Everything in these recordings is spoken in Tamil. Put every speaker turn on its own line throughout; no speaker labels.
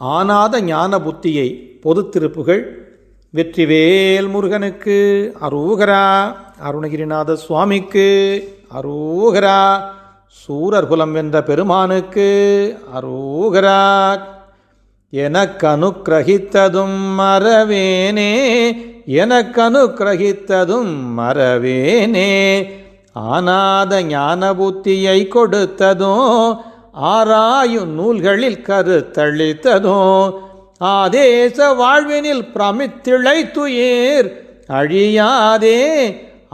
ஆனாத ஞான புத்தியை பொதுத்திருப்புகள். வெற்றிவேல் முருகனுக்கு அரூகரா அருணகிரிநாத சுவாமிக்கு அரூகரா சூரர்குலம் வென்ற பெருமானுக்கு அரூகரா எனக்கு அனுக்கிரகித்ததும் மறவேனே எனக்கு மறவேனே. ஆனாத ஞான புத்தியை கொடுத்ததும் ஆராயு நூல்களில் கருத்தளித்ததும் ஆதேச வாழ்வினில் பிரமித்திழைத்துயேர். அழியாதே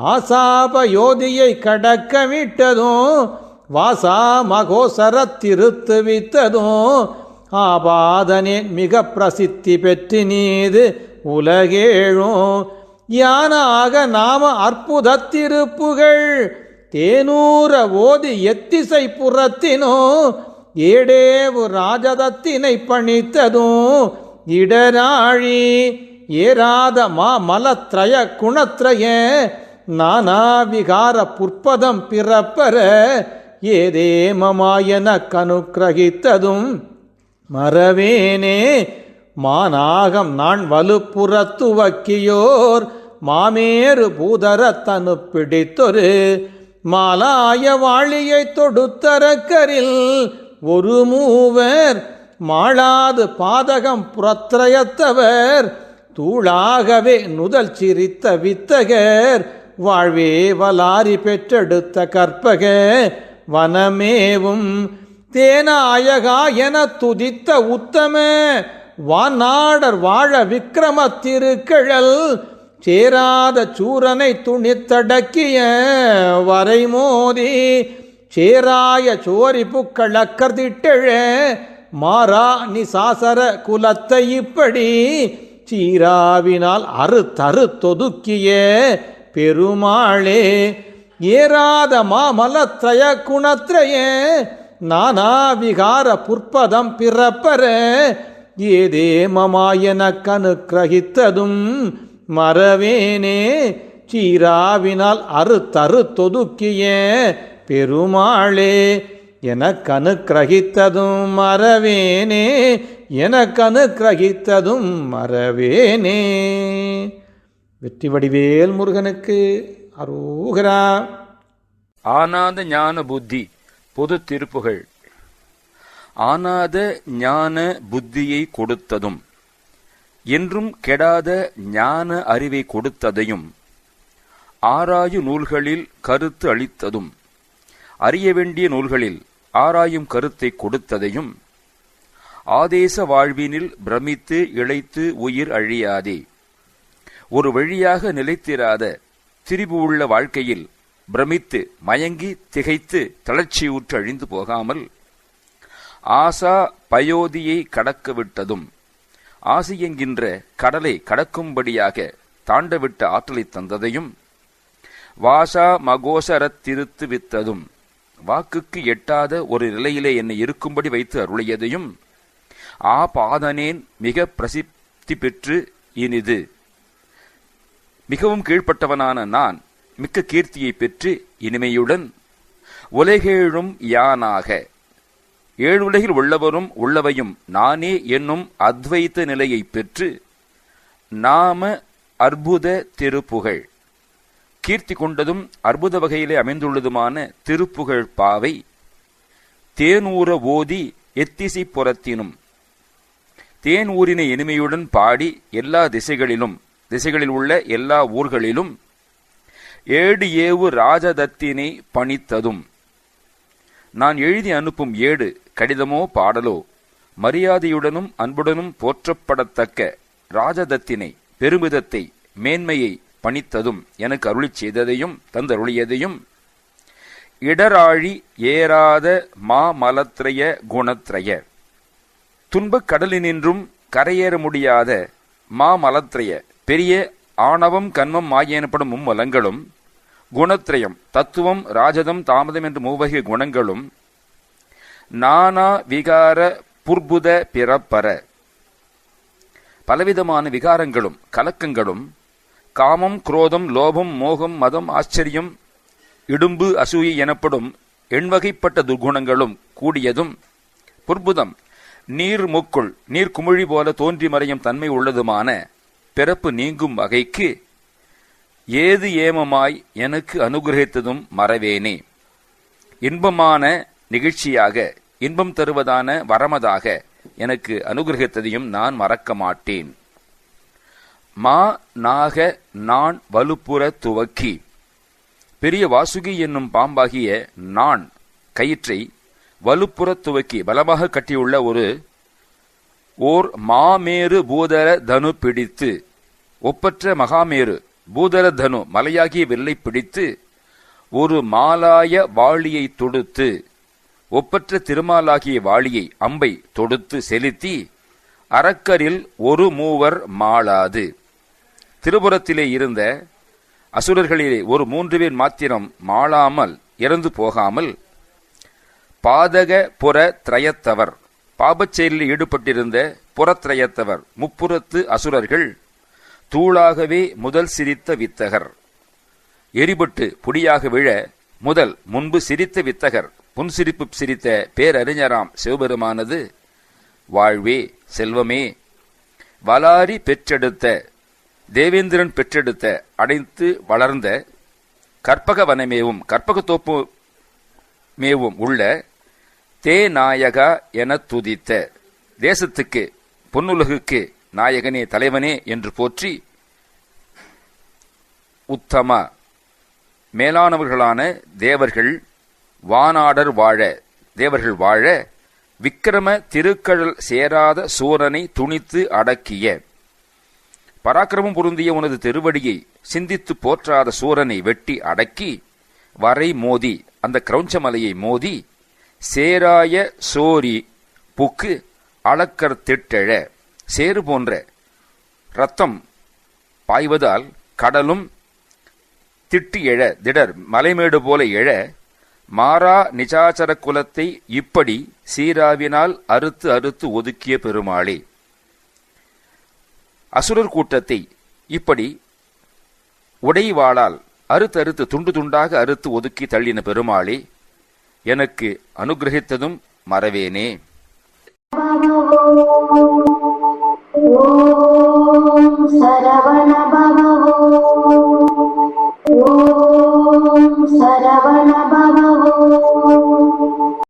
ஆசாப யோதியை கடக்க விட்டதும் வாசா மகோசர திருத்து வித்ததும் ஆபாதனே மிக பிரசித்தி பெற்று நீது உலகேழும். யானாக நாம அற்புத திருப்புகள் தேனூர ஓதி எத்திசை புறத்தினோ ஏடேவு ராஜதத்தினை பணித்ததும் இடராழி ஏராத மா மலத்ரய குணத்ரய நானா விகார புற்பதம் பிறப்பர ஏதே மமாயன கனுக்கிரகித்ததும். மறவேனே மானாகம் நான் வலுப்புறத்து வக்கியோர் மாமேறு பூதரத்தனு பிடித்தொரு மாலாய வாழியை தொடுத்தரக்கரில் ஒரு மூவர் மாளாது பாதகம் புறத்திரயத்தவர் தூளாகவே நுதல் சிரித்த வித்தகர் வாழ்வே வலாரி பெற்றெடுத்த கற்பக வனமேவும் தேனாயகா என துதித்த உத்தம வானாடர் வாழ விக்கிரம திருக்கழல் சேராத சூரனை துணித்தடக்கிய வரைமோதி சேராய சோரி புக்களக்கர்திட்டெழ மாறா நிசாசர குலத்தை இப்படி சீராவினால் அறு தரு தொதுக்கிய பெருமாளே ஏராத மாமலத்ரய குணத்ரய நானா விகார புற்பதம் பிறப்பர ஏதே மமாயன கனுக்கிரகித்ததும் மறவேனே சீராவினால் அறு தரு தொதுக்கிய பெருமாளே எனக்கு அனுக்கிரகித்ததும் மறவேனே எனக்கு அனுக்கிரகித்ததும் மறவேனே. வெற்றி வடிவேல் முருகனுக்கு அரோகரா.
ஆனாத ஞான புத்தி பொது திருப்புகள். ஆனாத ஞான புத்தியை கொடுத்ததும் என்றும் கெடாத ஞான அறிவை கொடுத்ததையும் ஆராயு நூல்களில் கருத்து அளித்ததும் அறிய வேண்டிய நூல்களில் ஆராயும் கருத்தை கொடுத்ததையும் ஆதேச வாழ்வினில் பிரமித்து இழைத்து உயிர் அழியாதே. ஒரு வழியாக நிலைத்திராத திரிபு உள்ள வாழ்க்கையில் பிரமித்து மயங்கி திகைத்து தளர்ச்சியூற்று அழிந்து போகாமல் ஆசா பயோதியை கடக்க விட்டதும் ஆசி என்கின்ற கடலை கடக்கும்படியாக தாண்டவிட்ட ஆற்றலை தந்ததையும் வாசா மகோசரத் திருத்து வித்ததும் வாக்குக்கு எட்டாத ஒரு நிலையிலே என்னை இருக்கும்படி வைத்து அருளியதையும் ஆ பாதனேன் மிக பிரசித்தி பெற்று இனிது. மிகவும் கீழ்ப்பட்டவனான நான் மிக்க கீர்த்தியை பெற்று இனிமையுடன் உலகேழும் யானாக. ஏழுலகில் உள்ளவரும் உள்ளவையும் நானே என்னும் அத்வைத்த நிலையை பெற்று நாம அற்புத திருப்புகழ் கீர்த்தி கொண்டதும் அற்புத வகையிலே அமைந்துள்ளதுமான திருப்புகழ் பாவை தேனூர ஓதி எத்திசை புறத்தினும் தேன் ஊரினை இனிமையுடன் பாடி எல்லா திசைகளிலும் திசைகளில் உள்ள எல்லா ஊர்களிலும் ஏடு ஏவு ராஜதத்தினை பணித்ததும். நான் எழுதி அனுப்பும் ஏடு கடிதமோ பாடலோ மரியாதையுடனும் அன்புடனும் போற்றப்படத்தக்க ராஜதத்தினை பெருமிதத்தை மேன்மையை பணித்ததும் எனக்கு அருளிச் செய்ததையும் தந்தருளியதையும் இடராழி ஏறாத மாமலத்ரய குணத்ரய துன்பக் கடலினின்றும் கரையேற முடியாத மாமலத்ரய பெரிய ஆணவம் கன்மம் மாய எனப்படும் மும்மலங்களும் குணத்ரயம் தத்துவம் ராஜதம் தாமதம் என்று மூவகை குணங்களும் நானா விகார புர்புத பிறப்பர பலவிதமான விகாரங்களும் கலக்கங்களும் காமம் குரோதம் லோபம் மோகம் மதம் ஆச்சரியம் இடும்பு அசூயை எனப்படும் எண்வகைப்பட்ட துர்குணங்களும் கூடியதும் புர்புதம் நீர் முக்குள் நீர் குமிழி போல தோன்றி மறையும் தன்மை உள்ளதுமான பிறப்பு நீங்கும் வகைக்கு ஏது ஏமமாய் எனக்கு அனுகிரகித்ததும் மறவேனே. இன்பமான நிகழ்ச்சியாக இன்பம் தருவதான வரமதாக எனக்கு அனுகிரகித்ததையும் நான் மறக்க மாட்டேன். மா நாக நான் வலுப்புற துவக்கி. பெரிய வாசுகி என்னும் பாம்பாகிய நான் கயிற்றை வலுப்புற துவக்கி பலமாக கட்டியுள்ள ஒரு ஓர் மாமேரு பூதர தனு பிடித்து ஒப்பற்ற மகாமேரு பூதர தனு மலையாகிய வில்லை பிடித்து ஒரு மாலாய வாளியை தொடுத்து ஒப்பற்ற திருமாலாகிய வாளியை அம்பை தொடுத்து செலுத்தி அரக்கரில் ஒரு மூவர் மாளாது. திருபுறத்திலே இருந்த அசுரர்களிலே ஒரு மூன்று பேர் மாத்திரம் மாளாமல் இறந்து போகாமல் பாதக புற திரயத்தவர் பாபச்செயலில் ஈடுபட்டிருந்த புறத்திரயத்தவர் முப்புறத்து அசுரர்கள் தூளாகவே முதல் சிரித்த வித்தகர். எரிபட்டு புடியாக விழ முதல் முன்பு சிரித்த வித்தகர் புன்சிரிப்பு சிரித்த பேரறிஞராம் சிவபெருமானது வாழ்வே செல்வமே வலாரி பெற்றெடுத்த தேவேந்திரன் பெற்றெடுத்த அடைத்து வளர்ந்த கற்பக வனமேவும் கற்பகத்தோப்பு மேவும் உள்ள தே நாயகா என துதித்த தேசத்துக்கு பொன்னுலகுக்கு நாயகனே தலைவனே என்று போற்றி உத்தமா மேலானவர்களான தேவர்கள் வானாடர் வாழ தேவர்கள் வாழ விக்கிரம திருக்கழல் சேராத சூரனை துணித்து அடக்கிய பராக்கிரமம் பொருந்திய உனது திருவடியை சிந்தித்து போற்றாத சூரனை வெட்டி அடக்கி வரை மோதி அந்த கிரௌஞ்சமலையை மோதி சேராய சோரி புக்கு அளக்கர் திட்டெழ சேறு போன்ற ரத்தம் பாய்வதால் கடலும் திட்டு எழ திடர் மலைமேடு போல எழ மாறா நிஜாச்சர குலத்தை இப்படி சீராவினால் அறுத்து அறுத்து ஒதுக்கிய பெருமாளே. அசுரர் கூட்டத்தை இப்படி உடைவாளால் அறுத்து அறுத்து துண்டு துண்டாக அறுத்து ஒதுக்கி தள்ளின பெருமாளே எனக்கு அனுகிரகித்ததும் மறவேனே.
ॐ I love you.